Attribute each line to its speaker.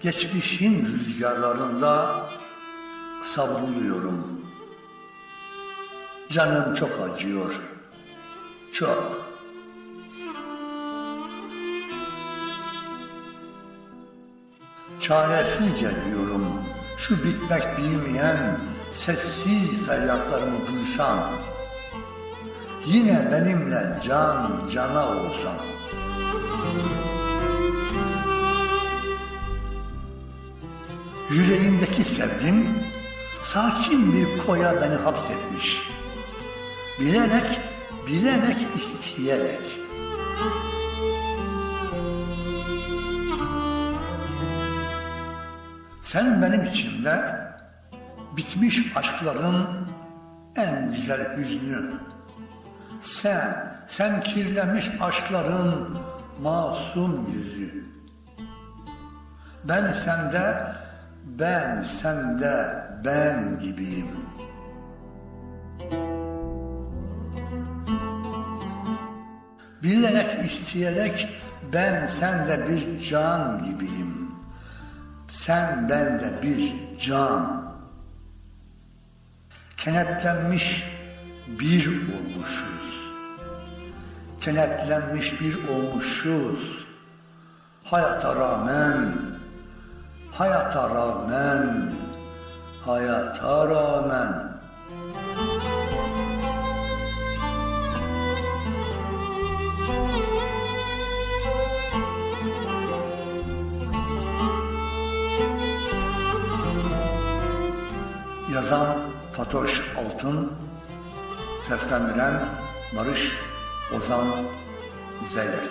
Speaker 1: Geçmişin rüzgarlarında savruluyorum. Canım çok acıyor. Çok. Çaresizce diyorum şu bitmek bilmeyen sessiz feryatlarımı duysan. Yine benimle can cana olsan. Yüreğindeki sevgim sakin bir koya beni hapsetmiş. Bilerek, bilerek isteyerek. Sen benim içimde bitmiş aşkların en güzel hüznü. Sen, sen kirlenmiş aşkların masum yüzü. Ben sende, ben sende, ben gibiyim. Bilerek, isteyerek ben sende bir can gibiyim. Sen bende bir can. Kenetlenmiş bir olmuşuz. Kenetlenmiş bir olmuşuz. Hayata rağmen, hayata rağmen, hayata rağmen. Yazan Fatoş Altın, seslendiren Barış Ozan Zeyrek.